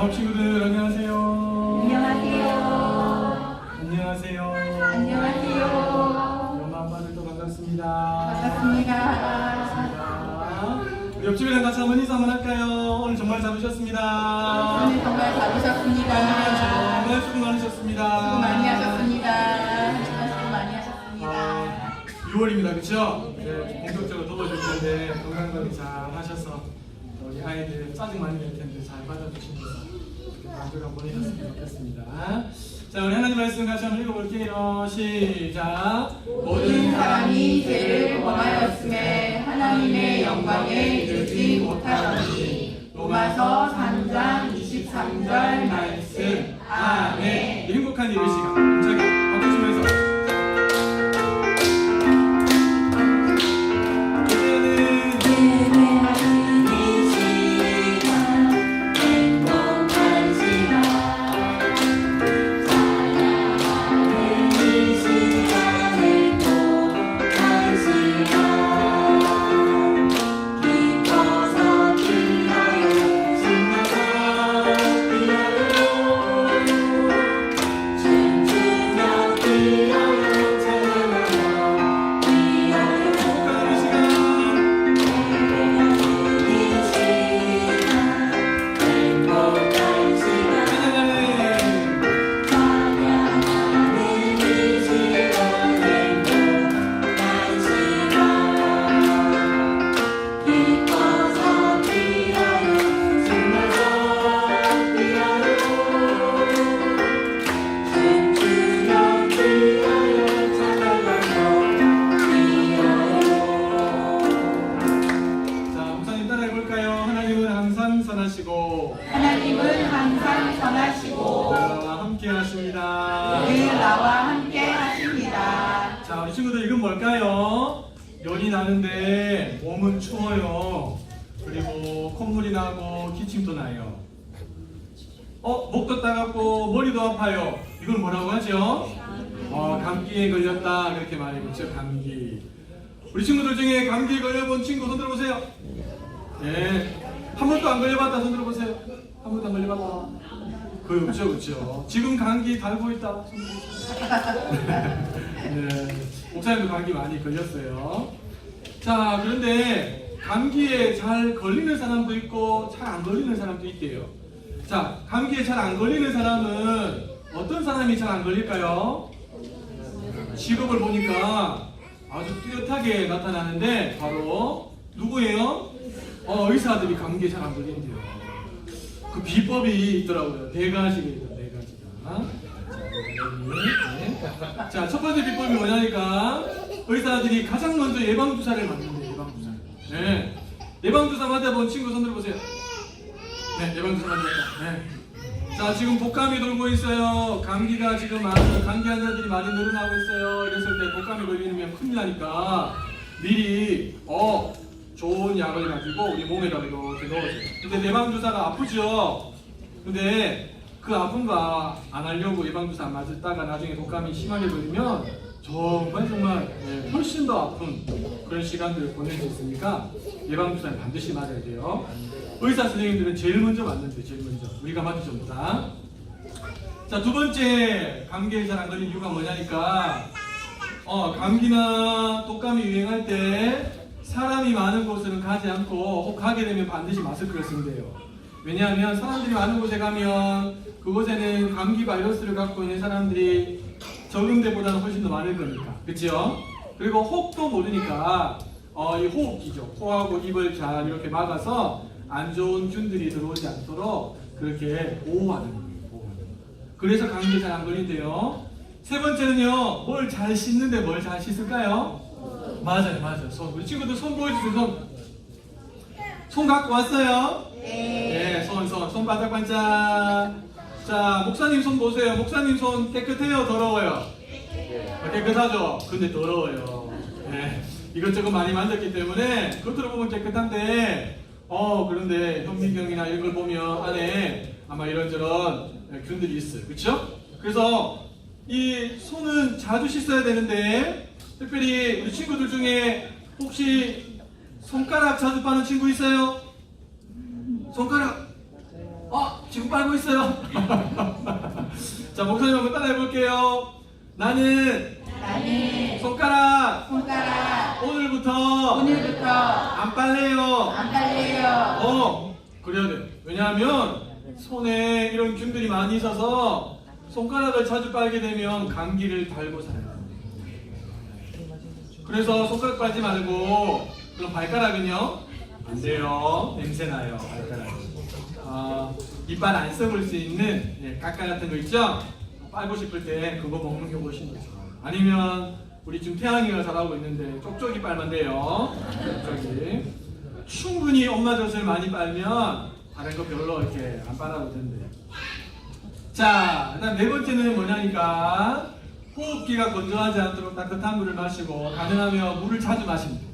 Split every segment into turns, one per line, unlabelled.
어, 친구들 안녕하세요.
안녕하세요.
안녕하세요.
안녕하세요.
엄마 아빠들도 반갑습니다.
반갑습니다.
반갑습니다. 옆집이랑 같이 한번 인사 한번 할까요? 오늘 정말 잘 오셨습니다.
오늘 정말 잘 오셨습니다.
정말 수고 많으셨습니다.
수고 많이 하셨습니다. 한 시간 수고 많이 하셨습니다.
아, 6월입니다, 그렇죠? 네, 본격적으로 더워질 텐데 건강 관리 잘 하셔서 우리 아이들 짜증 많이 낼 텐데 잘 받아주시면서 만족한 보내셨으면 좋겠습니다. 자, 우리 하나님 말씀 같이 한번 읽어볼게요. 시작.
모든 사람이 죄를 범하였음에 하나님의 영광에 이르지 못하더니 로마서
이걸 뭐라고 하죠? 어, 감기에 걸렸다 그렇게 말해보죠. 감기. 우리 친구들 중에 감기에 걸려본 친구 손 들어보세요. 네. 한 번도 안 걸려봤다 손 들어보세요. 한 번도 안 걸려봤다. 그 그렇죠, 그렇죠. 지금 감기 달고 있다. 네, 목사님도 감기 많이 걸렸어요. 자, 그런데 감기에 잘 걸리는 사람도 있고 잘 안 걸리는 사람도 있대요. 자, 감기에 잘 안 걸리는 사람은 어떤 사람이 잘 안 걸릴까요? 직업을 보니까 아주 뚜렷하게 나타나는데 바로 누구예요? 어, 의사들이 감기에 잘 안 걸린대요. 그 비법이 있더라고요. 네 가지가 있다, 네 가지가. 자, 자, 첫 번째 비법이 뭐냐니까 의사들이 가장 먼저 예방 주사를 맞는데 예방 주사. 네, 예방 주사 맞아본 친구 손 들어보세요. 네, 예방 주사 맞았다. 네. 자, 지금 독감이 돌고 있어요. 감기가 지금 많이 감기 환자들이 많이 늘어나고 있어요. 이랬을 때 독감이 걸리면 큰일 나니까 미리 어 좋은 약을 가지고 우리 몸에다가 이렇게 넣어줘요. 근데 예방 주사가 아프죠. 근데 그거안 하려고 예방주사 안 맞았다가 나중에 독감이 심하게 걸리면 정말 정말 네, 훨씬 더 아픈 그런 시간들을 보낼 수 있으니까 예방주사는 반드시 맞아야 돼요. 의사 선생님들은 제일 먼저 맞는데 제일 먼저 우리가 전보다. 자 두 번째 감기에 잘 안 걸리는 이유가 뭐냐니까 어 감기나 독감이 유행할 때 사람이 많은 곳은 가지 않고 혹 가게 되면 반드시 마스크를 쓴대요. 왜냐하면 사람들이 많은 곳에 가면 그곳에는 감기 바이러스를 갖고 있는 사람들이 적은 데보다는 훨씬 더 많을 거니까. 그렇죠? 그리고 혹도 모르니까 어, 이 호흡기죠. 코하고 입을 잘 이렇게 막아서 안 좋은 균들이 들어오지 않도록 그렇게 보호하는 거예요. 보호하는 거예요. 그래서 감기 잘 안 걸린대요. 세 번째는요, 뭘 잘 씻는데 뭘 잘 씻을까요? 맞아요, 맞아요. 손. 우리 친구들 손 보여주세요, 손. 손 갖고 왔어요? 네, 손, 손, 손 반짝반짝. 자, 목사님 손 보세요. 목사님 손 깨끗해요, 더러워요? 아, 깨끗하죠? 근데 더러워요. 네, 이것저것 많이 만졌기 때문에 겉으로 보면 깨끗한데, 어, 그런데 현미경이나 이런 걸 보면 안에 아마 이런저런 균들이 있어요. 그렇죠? 그래서 이 손은 자주 씻어야 되는데, 특별히 우리 친구들 중에 혹시 손가락 자주 빠는 친구 있어요? 손가락 어, 지금 빨고 있어요. 자, 목사님 한번 따라해 볼게요. 나는
나는
손가락
손가락
오늘부터
오늘부터
안 빨래요.
안 빨래요.
어, 그래야 돼. 왜냐하면 손에 이런 균들이 많이 있어서 손가락을 자주 빨게 되면 감기를 달고 살아요. 그래서 손가락 빨지 말고 그럼 발가락은요? 안 돼요. 냄새 나요. 발가락. 아, 이빨 안 썩을 수 있는 예, 까까 같은 거 있죠? 빨고 싶을 때 그거 먹는 게 훨씬 더 좋아요. 아니면 우리 지금 태양이가 잘하고 있는데 쪽쪽이 빨면 돼요. 쪽쪽이. 충분히 엄마 젖을 많이 빨면 다른 거 별로 이렇게 안 빨아도 된대요. 자, 그다음 네 번째는 뭐냐니까 호흡기가 건조하지 않도록 따뜻한 물을 마시고 가능하면 물을 자주 마십니다.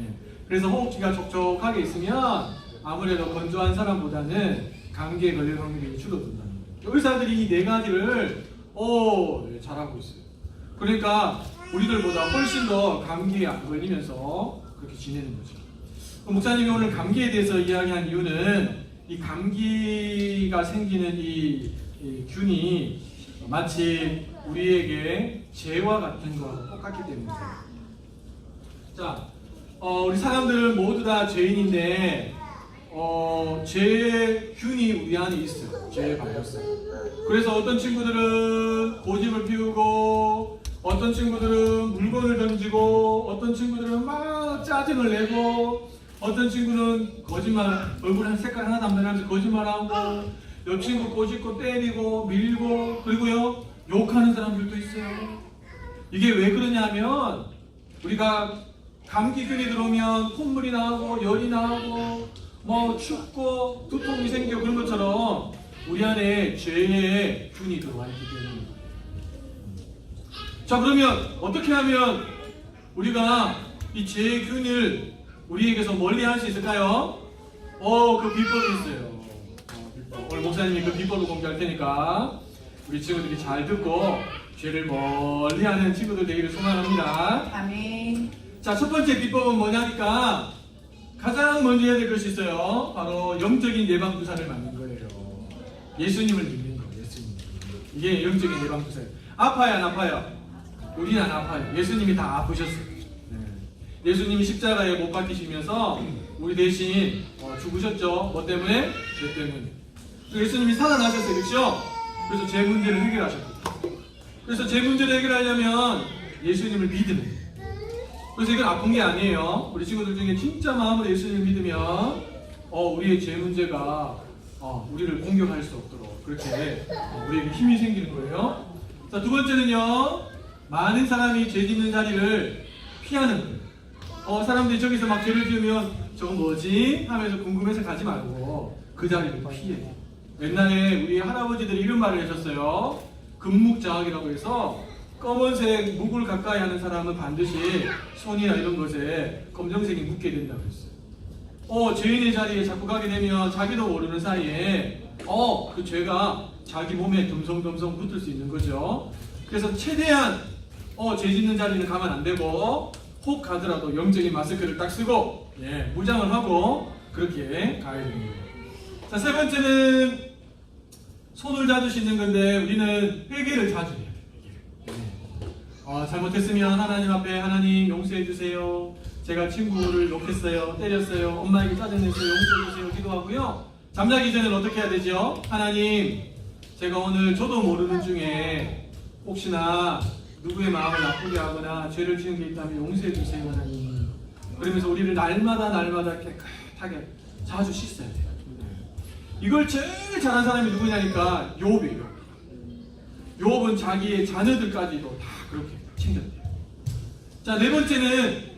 예. 그래서 호흡기가 촉촉하게 있으면 아무래도 건조한 사람보다는 감기에 걸릴 확률이 줄어든다. 의사들이 이 네 가지를 오 네, 잘하고 있어요. 그러니까 우리들보다 훨씬 더 감기에 안 걸리면서 그렇게 지내는 거죠. 목사님이 오늘 감기에 대해서 이야기한 이유는 이 감기가 생기는 이, 이 균이 마치 우리에게 죄와 같은 거와 똑같기 때문입니다. 자, 어, 우리 사람들은 모두 다 죄인인데 어, 죄의 균이 우리 안에 있어요. 죄의 바이러스. 그래서 어떤 친구들은 고집을 피우고 어떤 친구들은 물건을 던지고 어떤 친구들은 막 짜증을 내고 어떤 친구는 거짓말 얼굴 한 색깔 하나도 안 변하면서 거짓말하고 옆 친구 꼬집고 때리고 밀고 그리고요 욕하는 사람들도 있어요. 이게 왜 그러냐면 우리가 감기균이 들어오면 콧물이 나오고 열이 나오고 뭐 춥고 두통이 생기고 그런 것처럼 우리 안에 죄의 균이 들어와 있기 때문입니다. 자 그러면 어떻게 하면 우리가 이 죄의 균을 우리에게서 멀리 할 수 있을까요? 어, 그 비법이 있어요. 어, 비법. 오늘 목사님이 그 비법을 공개할 테니까 우리 친구들이 잘 듣고 죄를 멀리 하는 친구들 되기를 소망합니다.
아멘.
자, 첫 번째 비법은 뭐냐니까 가장 먼저 해야 될 것이 있어요. 바로 영적인 예방 주사를 맞는 거예요. 예수님을 믿는 거, 예수님. 이게 영적인 예방 주사예요. 아파요, 안 아파요? 우리는 안 아파요. 예수님이 다 아프셨어요. 네. 예수님이 십자가에 못 박히시면서 우리 대신 어, 죽으셨죠. 뭐 때문에? 죄 때문에. 또 예수님이 살아나셨어요, 그렇죠? 그래서 제 문제를 해결하셨고. 그래서 제 문제를 해결하려면 예수님을 믿으면. 그래서 이건 아픈 게 아니에요. 우리 친구들 중에 진짜 마음으로 예수님을 믿으면 어, 우리의 죄 문제가 어, 우리를 공격할 수 없도록 그렇게 어, 우리에게 힘이 생기는 거예요. 자, 두 번째는요. 많은 사람이 죄 짓는 자리를 피하는. 어, 사람들이 저기서 막 죄를 지으면 저건 뭐지? 하면서 궁금해서 가지 말고 그 자리를 피해. 옛날에 우리 할아버지들이 이런 말을 하셨어요. 금묵자학이라고 해서 검은색 묵을 가까이 하는 사람은 반드시 손이나 이런 것에 검정색이 묻게 된다고 했어요. 어, 죄인의 자리에 자꾸 가게 되면 자기도 모르는 사이에 어, 그 죄가 자기 몸에 듬성듬성 붙을 수 있는 거죠. 그래서 최대한 어, 죄 짓는 자리는 가면 안 되고 혹 가더라도 영적인 마스크를 딱 쓰고 예, 무장을 하고 그렇게 가야 됩니다. 자, 세 번째는 손을 자주 씻는 건데 우리는 회개를 자주 해요. 어, 잘못했으면 하나님 앞에 하나님 용서해 주세요. 제가 친구를 욕했어요, 때렸어요, 엄마에게 짜증냈어요, 용서해 주세요 기도하고요. 잠자기 전에는 어떻게 해야 되죠? 하나님, 제가 오늘 저도 모르는 중에 혹시나 누구의 마음을 나쁘게 하거나 죄를 지은 게 있다면 용서해 주세요, 하나님. 그러면서 우리를 날마다 날마다 깨끗하게 자주 씻어야 돼요. 이걸 제일 잘한 사람이 누구냐니까 요업이에요. 요업은 자기의 자녀들까지도 다 그렇게 챙겼대요. 자, 네 번째는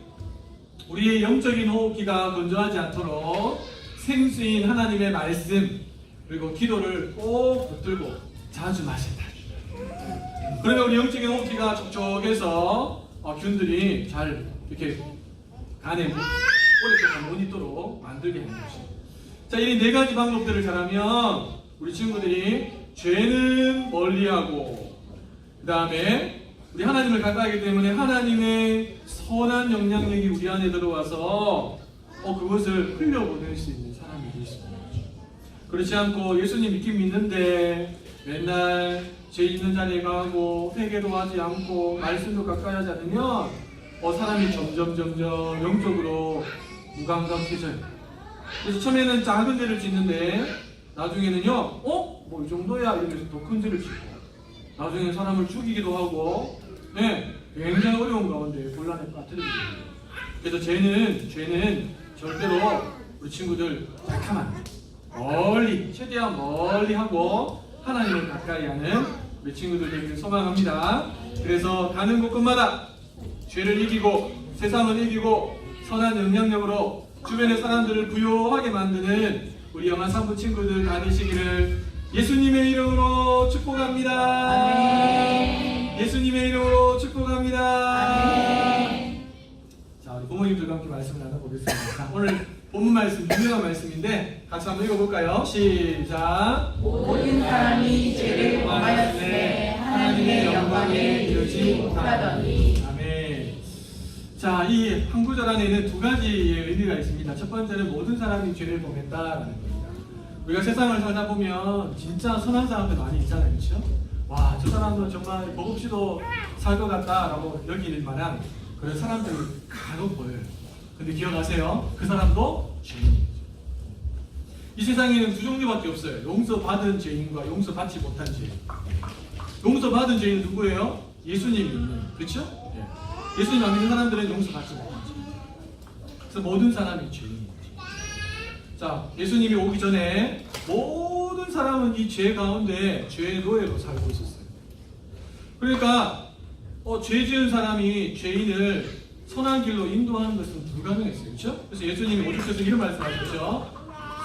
우리의 영적인 호흡기가 건조하지 않도록 생수인 하나님의 말씀 그리고 기도를 꼭 붙들고 자주 마신다. 그러면 우리 영적인 호흡기가 촉촉해서 어, 균들이 잘 이렇게 간에 오랫동안 못 있도록 만들게 하는 것입니다. 자, 이 네 가지 방법들을 잘하면 우리 친구들이 죄는 멀리하고 그 다음에 우리 하나님을 가까이 하기 때문에 하나님의 선한 영향력이 우리 안에 들어와서 어, 그것을 흘려보낼 수 있는 사람이 거죠. 그렇지 않고 예수님 믿긴 믿는데 맨날 죄 있는 자리에 가고 회개도 하지 않고 말씀도 가까이 하지 않으면 어, 사람이 점점 점점 영적으로 무감각해져요. 그래서 처음에는 작은 죄를 짓는데 나중에는요, 어? 뭐 이 정도야 이러면서 더 큰 죄를 짓고 나중에 사람을 죽이기도 하고 네, 굉장히 어려운 가운데 곤란에 빠뜨립니다. 그래서 죄는 죄는 절대로 우리 친구들 돼. 멀리 최대한 멀리 하고 하나님을 가까이 하는 우리 친구들 되기를 소망합니다. 그래서 가는 곳곳마다 죄를 이기고 세상을 이기고 선한 영향력으로 주변의 사람들을 부요하게 만드는 우리 영화 산부 친구들 다니시기를 예수님의 이름으로 축복합니다. 예수님의 이름으로 축복합니다. 부모님들과 함께 말씀을 나눠보겠습니다. 자, 오늘 본문 말씀, 유명한 말씀인데 같이 한번 읽어볼까요? 시작.
모든 사람이 죄를 범하였으에 하나님의 영광에 이르지 못하더니
아멘. 자, 이 한 구절 안에 있는 두 가지의 의미가 있습니다. 첫 번째는 모든 사람이 죄를 범했다라는 겁니다. 우리가 세상을 살다 보면 진짜 선한 사람들 많이 있잖아요, 그렇죠? 와, 저 사람은 정말 법 없이도 살 것 같다라고 여길 만한 그런 사람들이 간혹 보여요. 근데 기억하세요, 그 사람도 죄인이죠. 이 세상에는 두 종류밖에 없어요. 용서받은 죄인과 용서받지 못한 죄인. 용서받은 죄인은 누구예요? 예수님이 있는, 그렇죠? 예. 예수님 안 믿는 사람들은 용서받지 못한 죄인. 그래서 모든 사람이 죄인이죠. 자, 예수님이 오기 전에 모든 사람은 이 죄 가운데 죄의 노예로 살고 있었어요. 그러니까 어, 죄 지은 사람이 죄인을 선한 길로 인도하는 것은 불가능했어요. 그렇죠? 그래서 예수님이 오죽해서 이런 말씀하셨죠.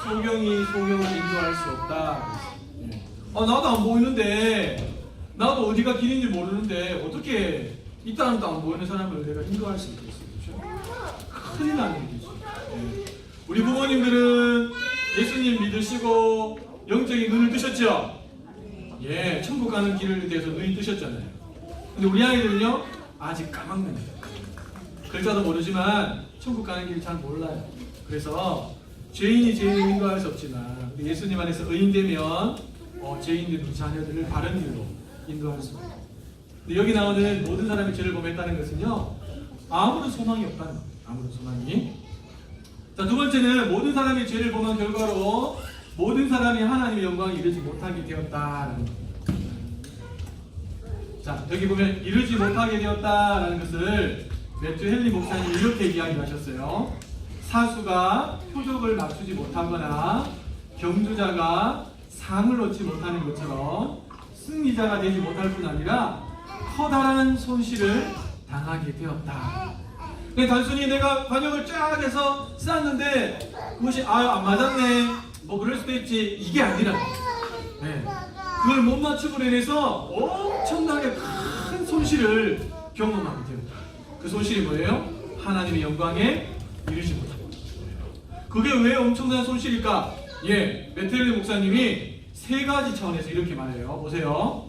소경이 소경을 인도할 수 없다. 예. 아, 나도 안 보이는데 나도 어디가 길인지 모르는데 어떻게 이 땅도 안 보이는 사람을 내가 인도할 수 있겠어요. 그렇죠? 큰일 나는 일이죠. 예. 우리 부모님들은 예수님 믿으시고 영적인 눈을 뜨셨죠? 예, 천국 가는 길을 대해서 눈이 뜨셨잖아요. 근데 우리 아이들은요, 아직 까막눈이에요. 글자도 모르지만 천국 가는 길 잘 몰라요. 그래서 죄인이 죄인을 인도할 수 없지만 예수님 안에서 의인되면 어, 죄인들 우리 자녀들을 바른 길로 인도할 수 있어요. 근데 여기 나오는 모든 사람이 죄를 범했다는 것은요, 아무런 소망이 없다는 거예요. 아무런 소망이. 자, 두 번째는 모든 사람이 죄를 범한 결과로 모든 사람이 하나님의 영광에 이르지 못하게 되었다라는 겁니다. 자, 여기 보면 이르지 못하게 되었다라는 것을 매튜 헨리 목사님이 이렇게 이야기하셨어요. 사수가 표적을 맞추지 못하거나 경주자가 상을 얻지 못하는 것처럼 승리자가 되지 못할 뿐 아니라 커다란 손실을 당하게 되었다. 그냥 단순히 내가 관역을 쫙 해서 쌓았는데 그것이 아유 안 맞았네 뭐 그럴 수도 있지 이게 아니라 네. 그걸 못 맞추고 인해서 엄청나게 큰 손실을 경험하게 됩니다. 그 손실이 뭐예요? 하나님의 영광에 이르지 못한 거예요. 그게 왜 엄청난 손실일까? 예, 메텔리 목사님이 세 가지 차원에서 이렇게 말해요. 보세요.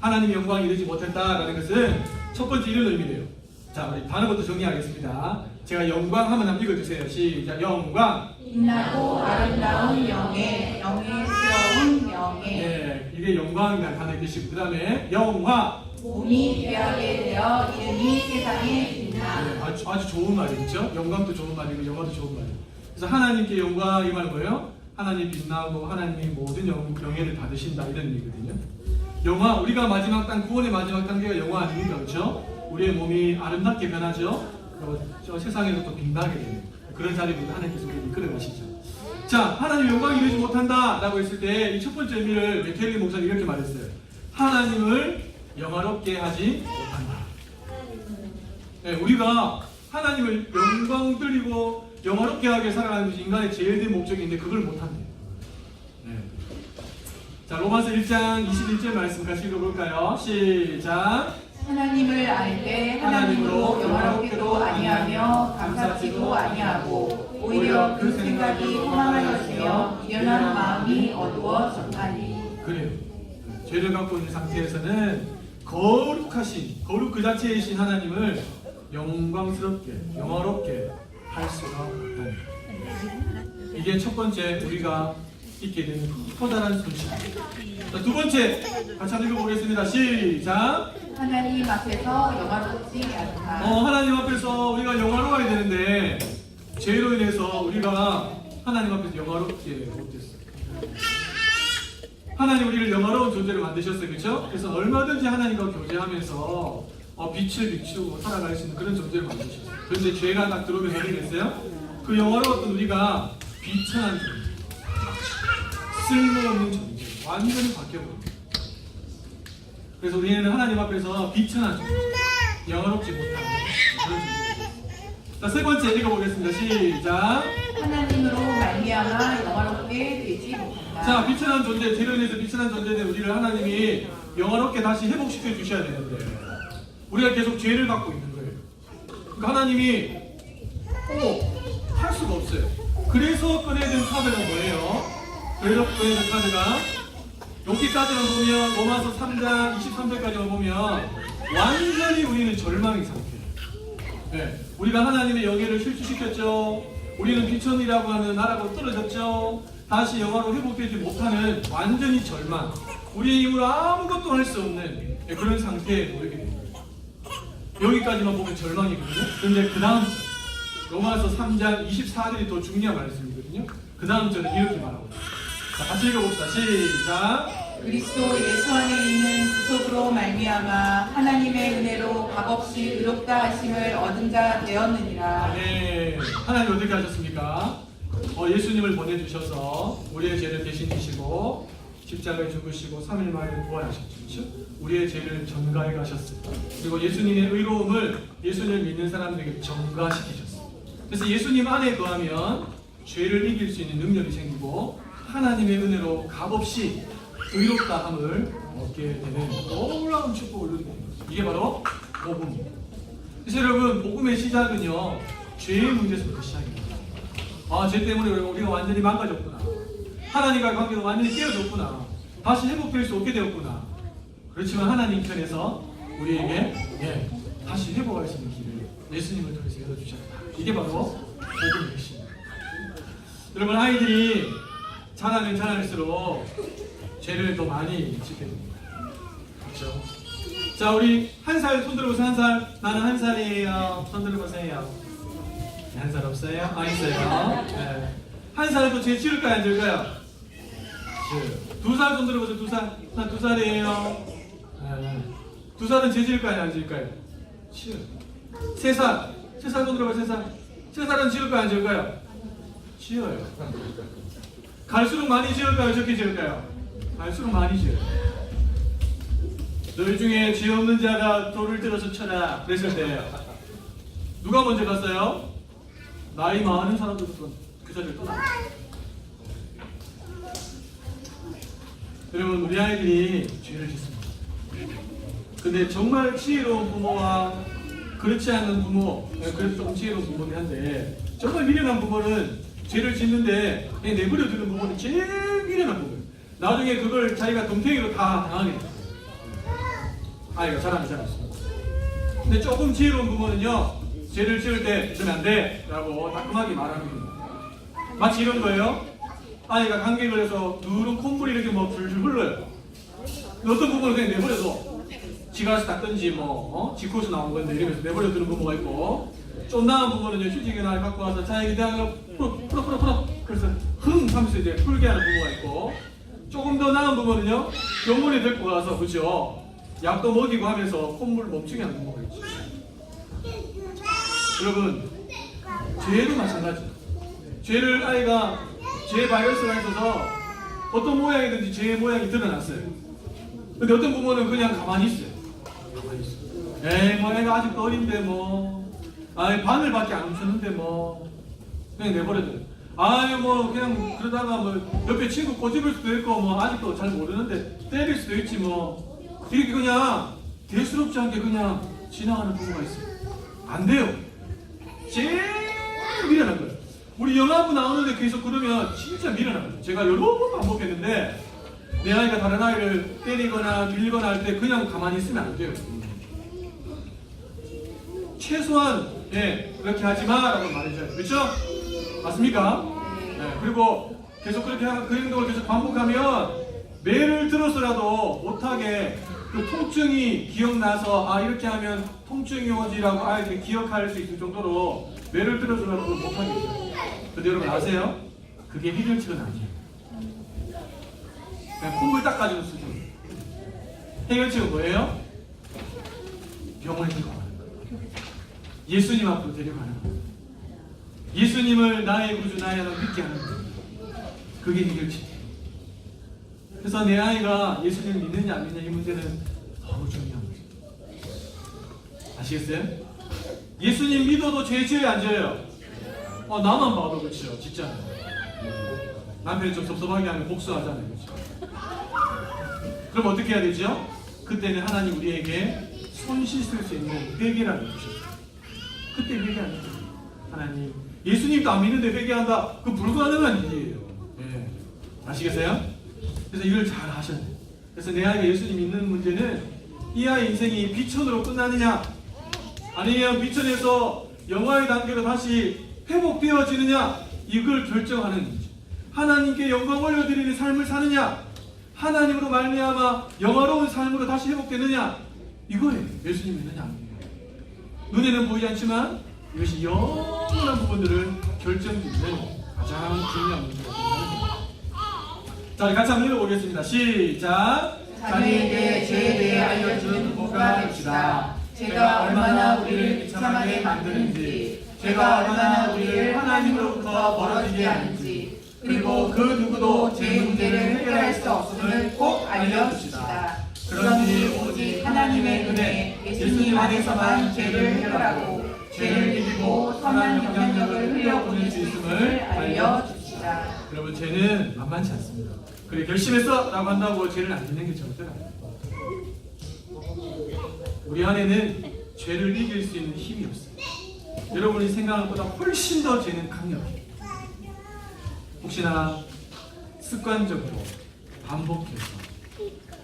하나님의 영광에 이르지 못했다라는 것은 첫 번째 이런 의미래요. 자, 우리 단어부터 정리하겠습니다. 제가 영광 하면 한번 읽어주세요. 시작. 영광.
빛나고 아름다운 영예, 영예스러운 영예.
네, 이게 영광이라는 단어의 뜻이고, 그 다음에 영화.
몸이 귀하게 되어 이름이 세상에 빛나.
네, 아주, 아주 좋은 말이죠. 영광도 좋은 말이고, 영화도 좋은 말이에요. 그래서 하나님께 영광, 이 말은 뭐예요? 하나님 빛나고 하나님이 모든 영, 영예를 받으신다, 이런 얘기거든요. 영화, 우리가 마지막 단, 구원의 마지막 단계가 영화 아닙니까? 그렇죠? 우리의 몸이 아름답게 변하죠? 그리고 저 세상에서 또 빛나게 되는 그런 자리부터 하나님께서 우리를 이끌어 가시죠. 자, 하나님 영광 이루지 못한다 라고 했을 때 이 첫 번째 의미를 메텔리 목사님 이렇게 말했어요. 하나님을 영화롭게 하지 못한다. 네, 우리가 하나님을 영광 드리고 영화롭게 하게 살아가는 것이 인간의 제일 된 목적인데 그걸 못한대요. 네. 자, 로마서 1장 21절 말씀 같이 읽어볼까요? 시작.
하나님을 알때 하나님으로 영화롭게도 아니하며 감사치도 아니하고 오히려 그 생각이 허망하였으며 미련한 마음이 어두워 정하니.
그래요. 죄를 갖고 있는 상태에서는 거룩하신, 거룩 그 자체이신 하나님을 영광스럽게, 영화롭게 할 수가 거예요. 이게 첫 번째 우리가 있게 되는 커다란 손실. 자, 두 번째 같이 한번 읽어보겠습니다. 시작.
하나님 앞에서 영화롭지 않다.
어, 하나님 앞에서 우리가 영화로워야 되는데 죄로 인해서 우리가 하나님 앞에서 영화롭게 못했어요. 하나님 우리를 영화로운 존재로 만드셨어요, 그렇죠? 그래서 얼마든지 하나님과 교제하면서 어, 빛을 비추고 살아갈 수 있는 그런 존재로 만드셨어요. 그런데 죄가 딱 들어오면서 어떻게 됐어요? 그 영화로웠던 우리가 비천한 존재, 쓸모없는 존재, 완전히 바뀌어버립니다. 그래서 우리는 하나님 앞에서 비천한 존재, 영화롭지 못한 그런 존재입니다. 자, 세 번째 읽어보겠습니다. 시작.
하나님으로 말미암아 영화롭게 되지 못한다.
자, 비천한 존재, 죄로 인해서 비천한 존재된 우리를 하나님이 영화롭게 다시 회복시켜 주셔야 되는데 우리가 계속 죄를 갖고 있는 거예요. 그러니까 하나님이 어, 할 수가 없어요. 그래서 꺼내든 카드가 뭐예요? 그래서 꺼내든 카드가 여기까지만 보면 로마서 3장 23절까지만 보면 완전히 우리는 절망의 상태예요. 네, 우리가 하나님의 영예를 실추시켰죠. 우리는 비천이라고 하는 나라로 떨어졌죠. 다시 영화로 회복되지 못하는 완전히 절망. 우리의 힘으로 아무것도 할 수 없는 네, 그런 상태에 오르게 됩니다. 여기까지만 보면 절망이거든요. 그런데 그 다음 절, 로마서 3장 24절이 더 중요한 말씀이거든요. 그 다음 절은 이렇게 말하고 있습니다. 자, 같이 읽어봅시다. 시작.
그리스도 예수 안에 있는 구속으로 말미암아 하나님의 은혜로 값없이 의롭다 하심을 얻은 자 되었느니라.
네, 하나님 어떻게 하셨습니까? 어, 예수님을 보내주셔서 우리의 죄를 대신 지시고 십자가에 죽으시고 3일 만에 부활하셨죠. 우리의 죄를 전가해 가셨어요. 그리고 예수님의 의로움을 예수님을 믿는 사람들에게 전가시키셨어요. 그래서 예수님 안에 거하면 죄를 이길 수 있는 능력이 생기고 하나님의 은혜로 값없이 의롭다함을 얻게 되는 놀라운 축복을 누리게 됩니다. 이게 바로 복음입니다. 그래서 여러분 복음의 시작은요 죄의 문제에서부터 시작입니다. 아 죄 때문에 우리가 완전히 망가졌구나. 하나님과 관계가 완전히 깨어졌구나. 다시 회복될 수 없게 되었구나. 그렇지만 하나님 편에서 우리에게 예, 다시 회복할 수 있는 길을 예수님을 통해서 열어주셨다. 이게 바로 복음의 핵심입니다. 여러분 아이들이 자라면 자랄수록 죄를 더 많이 짓게 됩니다. 그렇죠? 자, 우리 한 살 손 들어보세요. 한 살. 나는 한 살이에요. 손 들어보세요. 한 살 없어요? 아, 있어요. 네. 한 살도 죄 지을까요? 안? 지어요. 두살 손 들어보세요. 두 살. 나 두 살이에요. 네. 두 살은 죄 지을까요? 안 지을까요? 지어요. 세 살. 세 살 손 들어보세요. 세 살. 세 살은 지을까요? 안 지을까요? 지어요. 갈수록 많이 지을까요? 적게 지을까요? 갈수록 많이 지어요. 너희 중에 죄 없는 자가 돌을 들어서 쳐라 그랬을 때 누가 먼저 갔어요? 나이 많은 사람들부터 그 자리를 떠나 여러분 우리 아이들이 죄를 짓습니다 근데 정말 지혜로운 부모와 그렇지 않은 부모 네, 그래도 조금 지혜로운 부모긴 한데 정말 미련한 부모는 죄를 짓는데 내버려 두는 부모는 제일 미련한 부모예요 나중에 그걸 자기가 덤탱이로 다 당하게 돼요 아이가 잘하면 잘했습니다. 근데 조금 지혜로운 부모는요, 죄를 지을 때 그러면 안 돼! 라고 따끔하게 말하는 겁니다. 마치 이런 거예요. 아이가 감기 걸려서 누런 콧물이 이렇게 뭐 줄줄 흘러요. 어떤 부모는 그냥 내버려둬. 지가 알아서 닦든지 뭐, 어? 지코에서 나온 건데 이러면서 내버려두는 부모가 있고, 좀 나은 부모는요, 휴지기나 를 갖고 와서 자, 이게 내가 풀어, 풀어, 풀어, 풀어. 그래서 흥! 하면서 이제 풀게 하는 부모가 있고, 조금 더 나은 부모는요, 병원에 데리고 가서, 그죠? 약도 먹이고 하면서 콧물 멈추게 하는 부모가 있죠. 여러분, 죄도 마찬가지. 죄를 아이가 죄 바이러스가 있어서 어떤 모양이든지 죄의 모양이 드러났어요. 근데 어떤 부모는 그냥 가만히 있어요. 가만히 있어요. 에이, 뭐 애가 아직도 어린데 뭐. 아이, 바늘밖에 안 쳤는데 뭐. 그냥 내버려둬요. 아유, 뭐, 그냥 그러다가 뭐, 옆에 친구 꼬집을 수도 있고, 뭐, 아직도 잘 모르는데, 때릴 수도 있지, 뭐. 이렇게 그냥 대수롭지 않게 그냥 지나가는 부모가 있어요. 안 돼요. 제일 미련한 거예요. 우리 영화부 나오는데 계속 그러면 진짜 미련한 거예요. 제가 여러 번 반복했는데 내 아이가 다른 아이를 때리거나 밀거나 할 때 그냥 가만히 있으면 안 돼요. 최소한 예 그렇게 하지 마라고 말해줘요. 그렇죠? 맞습니까? 네, 그리고 계속 그렇게 하- 그 행동을 계속 반복하면 매를 들어서라도 못하게 그 통증이 기억나서 아 이렇게 하면 통증이 오지라고 아이들이 기억할 수 있을 정도로 매를 들어서라도 못하게 돼요. 근데 여러분 아세요? 그게 해결책은 아니에요. 그냥 콩을 닦아주는 수준. 해결책은 뭐예요? 병원에 데려가는 거예요. 예수님 앞으로 데려가는 거예요. 예수님을 나의 구주, 나의 하나님 믿게 하는 거예요. 그게 해결책이에요. 그래서 내 아이가 예수님을 믿느냐 안 믿느냐 이 문제는 너무 중요한 거죠. 아시겠어요? 예수님 믿어도 죄 지어야 안 지어요? 어 나만 봐도 그렇죠. 진짜. 남편이 좀 섭섭하게 하면 복수하잖아요. 그렇죠? 그럼 어떻게 해야 되죠? 그때는 하나님 우리에게 손 씻을 수 있는 회개라는 주셨어요. 그때 회개하는 거예요. 하나님 예수님도 안 믿는데 회개한다. 그 불가능한 일이에요. 예. 아시겠어요? 그래서 이걸 잘 하셔야 돼요. 그래서 내 아이가 예수님 믿는 문제는 이 아이 인생이 비천으로 끝나느냐 아니면 비천에서 영화의 단계로 다시 회복되어지느냐 이걸 결정하는 문제. 하나님께 영광 올려드리는 삶을 사느냐 하나님으로 말미암아 영화로운 삶으로 다시 회복되느냐 이거예요. 예수님 믿느냐 안 믿느냐. 눈에는 보이지 않지만 이것이 영원한 부분들을 결정짓는 가장 중요한 문제가 됩니다. 자, 같이 한번 읽어보겠습니다. 시작.
자녀에게 죄에 대해 알려준 부모가 됩시다. 제가 얼마나 우리를 비참하게 만드는지, 제가 얼마나 우리를 하나님으로부터 멀어지게 하는지, 그리고 그 누구도 제 문제를 해결할 수 없음을 꼭 알려주시다. 그러니 오직 하나님의 은혜, 예수님 안에서만 죄를 해결하고, 죄를 이기고 선한 영향력을 흘려보낼 수 있음을 알려주시다.
여러분 죄는 만만치 않습니다. 그래 결심했어 라고 한다고 죄를 안 짓는 게 절대로 아니에요. 우리 안에는 죄를 이길 수 있는 힘이 없어요. 여러분이 생각하는 것보다 훨씬 더 죄는 강력해요. 혹시나 습관적으로 반복해서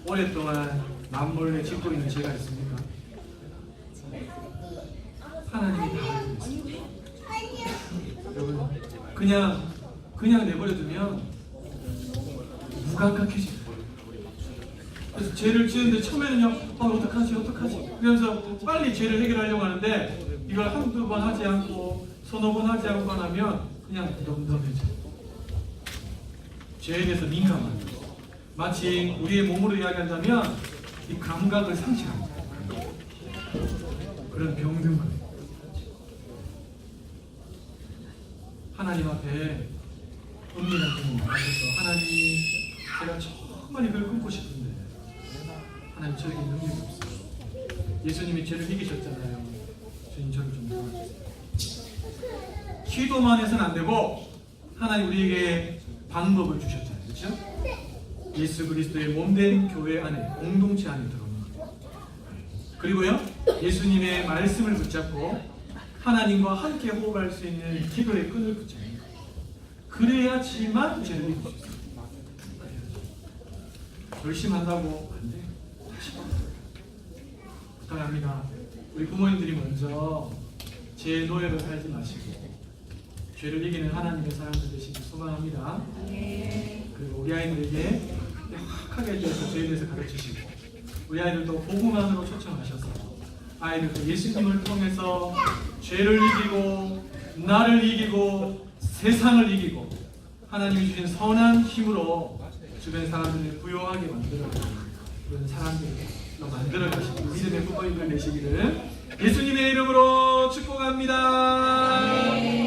오랫동안 남몰래 짓고 있는 죄가 있습니까? 하나님이 다 알고 있습니다. 그냥 그냥 내버려두면 무감각해져요. 그래서 죄를 지는데 처음에는요, 아 어떡하지 어떡하지. 그래서 빨리 죄를 해결하려고 하는데 이걸 한두 번 하지 않고 서너 번 하지 않고 하면 그냥 덤덤해져. 죄에 대해서 민감한 거예요. 마치 우리의 몸으로 이야기한다면 이 감각을 상실합니다. 그런 병든 거예요. 하나님 앞에 은밀한 나가셔서 하나님 제가 정말 이걸 끊고 싶은데 하나님 저에게 능력이 없어요. 예수님이 죄를 이기셨잖아요. 주님 저를 좀 도와주세요. 기도만 해서는 안 되고 하나님 우리에게 방법을 주셨잖아요. 그렇죠? 예수 그리스도의 몸된 교회 안에 공동체 안에 거예요. 그리고요 예수님의 말씀을 붙잡고 하나님과 함께 호흡할 수 있는 기도의 끈을 붙잡는 거예요. 그래야지만 죄를 이길 수 있어요. 결심한다고 안. 다시 부탁합니다. 우리 부모님들이 먼저 제 노예로 살지 마시고 죄를 이기는 하나님의 사람들 되시길 소망합니다. 그리고 우리 아이들에게 명확하게 대해서 죄에 대해서 가르치시고 우리 아이들도 복음만으로 초청하셔서 아이들도 예수님을 통해서 죄를 이기고 나를 이기고 세상을 이기고 하나님이 주신 선한 힘으로 주변 사람들을 부요하게 만들어 그런 사람들로 만들어 가시고 믿음의 부모님들 되시기를 예수님의 이름으로 축복합니다.